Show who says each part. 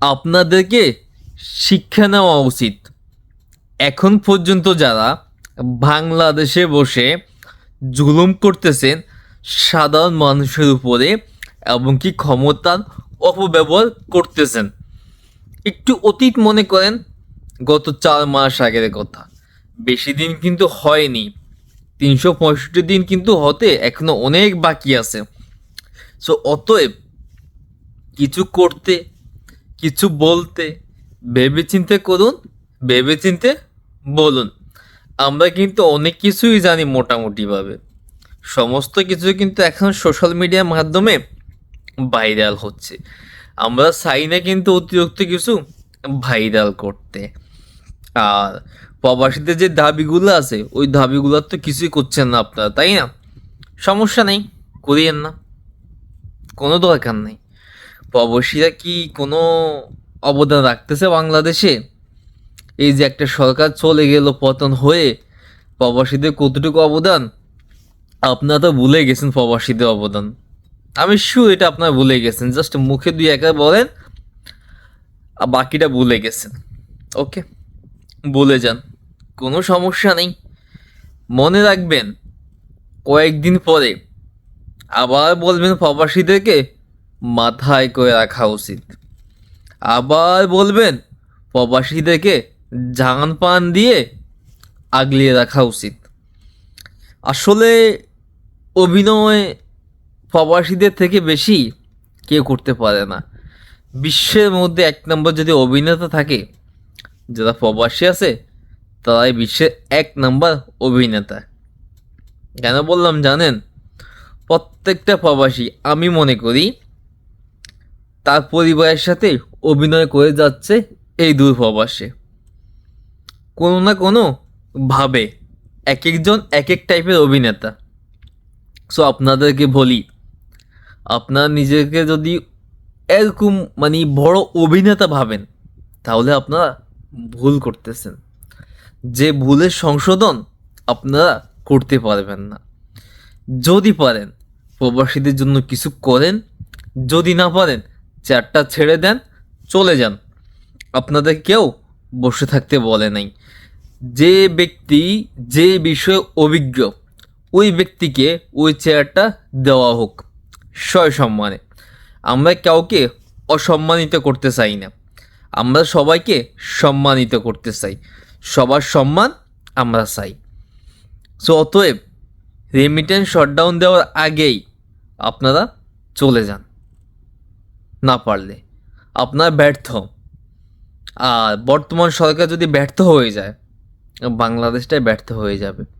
Speaker 1: আপনাদেরকে শিক্ষা নেওয়া উচিত। এখন পর্যন্ত যারা বাংলাদেশে বসে জুলুম করতেছেন সাধারণ মানুষের উপরে এবং কি ক্ষমতার অপব্যবহার করতেছেন, একটু অতীত মনে করেন, গত চার মাস আগের কথা। বেশি দিন কিন্তু হয়নি, তিনশো পঁয়ষট্টি দিন কিন্তু হতে এখনও অনেক বাকি আছে। সো অতএব কিছু করতে কিছু বলতে, ভেবেচিন্তে করুন, ভেবেচিন্তে বলুন। আমরা কিন্তু অনেক কিছুই জানি মোটামুটিভাবে। সমস্ত কিছু কিন্তু এখন সোশ্যাল মিডিয়ার মাধ্যমে ভাইরাল হচ্ছে। আমরা চাই না কিন্তু অতিরিক্ত কিছু ভাইরাল করতে। আর প্রবাসীদের যে দাবিগুলো আছে, ওই দাবিগুলোর তো কিছুই করছেন না আপনারা, তাই না? সমস্যা নেই, করিয়েন না। কোনো দরকার নেই। প্রবাসীরা কি কোনো অবদান রাখতেছে বাংলাদেশে? এই যে একটা সরকার চলে গেল, পতন হয়ে প্রবাসীদের কতটুকু অবদান? আপনারা তো ভুলে গেছেন প্রবাসীদের অবদান। আমি শিওর এটা আপনারা ভুলে গেছেন। জাস্ট মুখে দুই একা বলেন, আর বাকিটা ভুলে গেছেন। ওকে বলে যান। কোনো সমস্যা নেই। মনে রাখবেন, কয়েকদিন পরে আবার বলবেন প্রবাসীদেরকে মাথায় করে রাখা উচিত। আবার বলবেন, প্রবাসীদেরকে জান পান দিয়ে আগলিয়ে রাখা উচিত। আসলে অভিনয় প্রবাসীদের থেকে বেশি কেউ করতে পারে না। বিশ্বের মধ্যে এক নম্বর যদি অভিনেতা থাকে, যারা প্রবাসী আছে, তারাই বিশ্বের এক নম্বর অভিনেতা। কেন বললাম জানেন? প্রত্যেকটা প্রবাসী, আমি মনে করি তার পরিবারের সাথে অভিনয় করে যাচ্ছে এই দূর প্রবাসে কোনো না কোনো ভাবে এক একজন এক এক টাইপের অভিনেতা। সো আপনাদেরকে বলি, আপনার নিজেকে যদি এরকম মানে বড় অভিনেতা ভাবেন, তাহলে আপনারা ভুল করতেছেন। যে ভুলের সংশোধন আপনারা করতে পারবেন না। যদি পারেন, প্রবাসীদের জন্য কিছু করেন, যদি না পারেন চারটা ছেড়ে দেন, চলে যান। আপনাদের কেউ বসে থাকতে বলে নাই। যে ব্যক্তি যে বিষয়ে অভিজ্ঞ, ওই ব্যক্তিকে ওই চেয়ারটা দেওয়া হোক, সয় সম্মানে। আমরা কাউকে অসম্মানিত করতে চাই না। আমরা সবাইকে সম্মানিত করতে চাই। সবার সম্মান আমরা চাই। সো অতএব রেমিটেন্স শটডাউন দেওয়ার আগেই আপনারা চলে যান। না পারলে। আপনার ব্যর্থ। আর বর্তমান সরকার যদি ব্যর্থ হয়ে যায়, বাংলাদেশটাই ব্যর্থ হয়ে যাবে।